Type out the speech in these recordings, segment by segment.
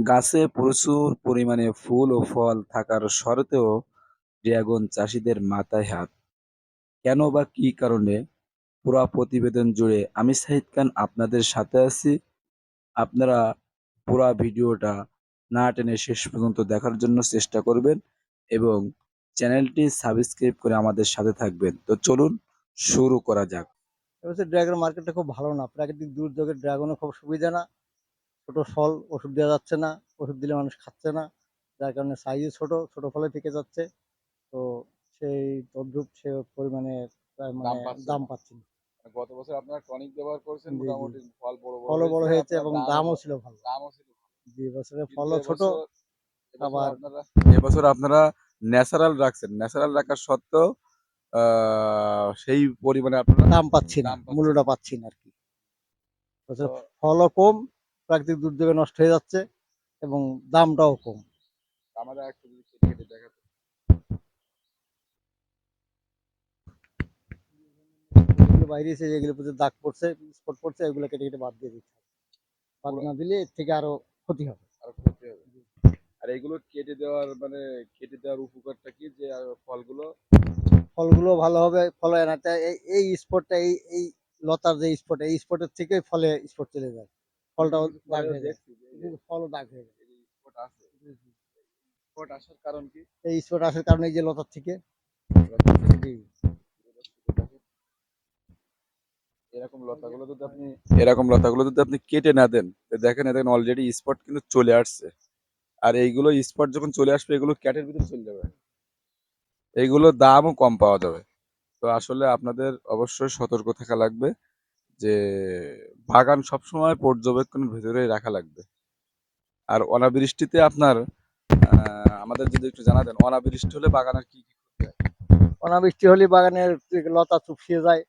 গাছে প্রচুর পরিমাণে ফুল ও ফল থাকার সত্ত্বেও ড্রাগন চাষিদের মাথায় হাত। কেন বা কী কারণে? পুরা প্রতিবেদন জুড়ে আমি সাহিদ খান আপনাদের সাথে আছি। আপনারা পুরা ভিডিওটা না টেনে শেষ পর্যন্ত দেখার জন্য চেষ্টা করবেন এবং চ্যানেলটি সাবস্ক্রাইব করে আমাদের সাথে থাকবেন। তো চলুন শুরু করা যাক। এবছর ড্রাগন মার্কেটটা খুব ভালো না। প্রাকৃতিক দুর্যোগের ড্রাগনও খুব সুবিধা না। ছোট ফল ওষুধ দেওয়া যাচ্ছে না ওষুধ দিলে মানুষ খাচ্ছে না যার কারণে সাইজও ছোট ছোট ফলে থেকে যাচ্ছে। তো সেই তদ্রুপ সে পরিমাণে মানে দাম। পাচ্ছি না। গত বছর আপনারা টনিক ব্যবহার করেছেন। মোটামুটি ফল বড় বড় ফলও বড় হয়েছে এবং দামও- ছিল ভালো। দামও ছিল জি বছরের ফলও ছোট আবার- এবছর আপনারা ন্যাচারাল রাখছেন। ন্যাচারাল রাখার সত্ত্বেও আহ, সেই পরিমাণে আপনারা দাম পাচ্ছি না মূল্যটা পাচ্ছি না আর কি। বছর ফলও কম প্রাকৃতিক দুর্যোগে নষ্ট হয়ে যাচ্ছে এবং দামটাও কম। একটু যদি দেখাতে। বাইরে এসে যেগুলো প্রচুর দাগ পড়ছে স্পট পড়ছে এগুলো কেটে কেটে বাদ দিয়ে দিচ্ছে বাদ না দিলে এর থেকে আরও ক্ষতি হবে। আরও ক্ষতি হবে। আর এগুলো কেটে দেওয়ার মানে কেটে দেওয়ার উপকারটা কি? যে ফলগুলো? ফলগুলো ভালো হবে ফল এই এই স্পটটা এই এই লতার যে স্পট এই স্পটের থেকে ফলে স্পট চলে যায়। ফলটাও দাগ হয়ে যায়। ফলও দাগ হয়ে যায়। স্পট আসার কারণ কি? এই স্পট আসার কারণে এই যে লতার থেকে। এরকম লতাগুলো যদি আপনি এরকম লতাগুলো যদি আপনি কেটে না দেন তো দেখেন দেখেন অলরেডি স্পট কিন্তু চলে আসছে। আর এইগুলো স্পট যখন চলে আসবে এগুলো ক্যাটের ভিতরে চলে যাবে। এইগুলো দামও কম পাওয়া যাবে। তো আসলে আপনাদের অবশ্যই সতর্ক থাকা লাগবে যে বাগান সবসময় পর্যবেক্ষণের ভেতরেই রাখা লাগবে। আর অনাবৃষ্টিতে আপনার আমাদের যদি একটু জানা দেন অনাবৃষ্টি হলে বাগানের কি কি ক্ষতি হয়? অনাবৃষ্টি হলে বাগানের লতা চুপসিয়ে যায়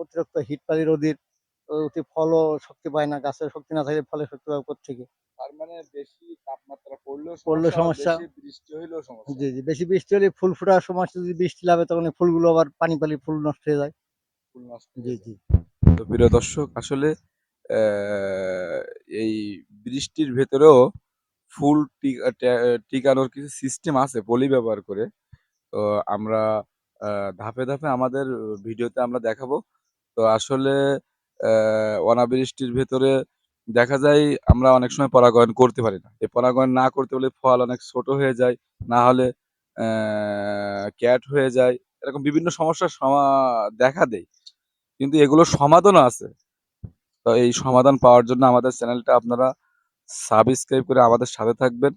অতিরিক্ত হিট পালি রোদির অতি ফলও শক্তি পায় না গাছের শক্তি না থাকলে ফলে শক্তি পায় থেকে। তার মানে বেশি তাপমাত্রা পড়লেও পড়লেও সমস্যা। সমস্যা। বৃষ্টি হইলেও সমস্যা। জি জি বেশি বৃষ্টি হলে ফুল ফোটার সময় যদি বৃষ্টি লাগে তখন ফুলগুলো আবার পানি পালি ফুল নষ্ট হয়ে যায়। ফুল নষ্ট জি জি। তো প্রিয় দর্শক আসলে এই বৃষ্টির ভেতরেও ফুল টিকা- টিকানোর কিছু সিস্টেম আছে পলি ব্যবহার করে। তো আমরা ধাপে ধাপে আমাদের ভিডিওতে আমরা দেখাবো। তো আসলে অনাবৃষ্টির ভেতরে দেখা যায় আমরা অনেক সময় পরাগায়ন করতে পারি না। এই পরাগায়ন না করতে হলে ফল অনেক ছোট হয়ে যায়, না হলে ক্যাট হয়ে যায়, এরকম বিভিন্ন সমস্যার সমা- দেখা দেয়। কিন্তু এগুলোর সমাধানও আছে। তো এই সমাধান পাওয়ার জন্য আমাদের চ্যানেলটা আপনারা সাবস্ক্রাইব করে আমাদের সাথে থাকবেন।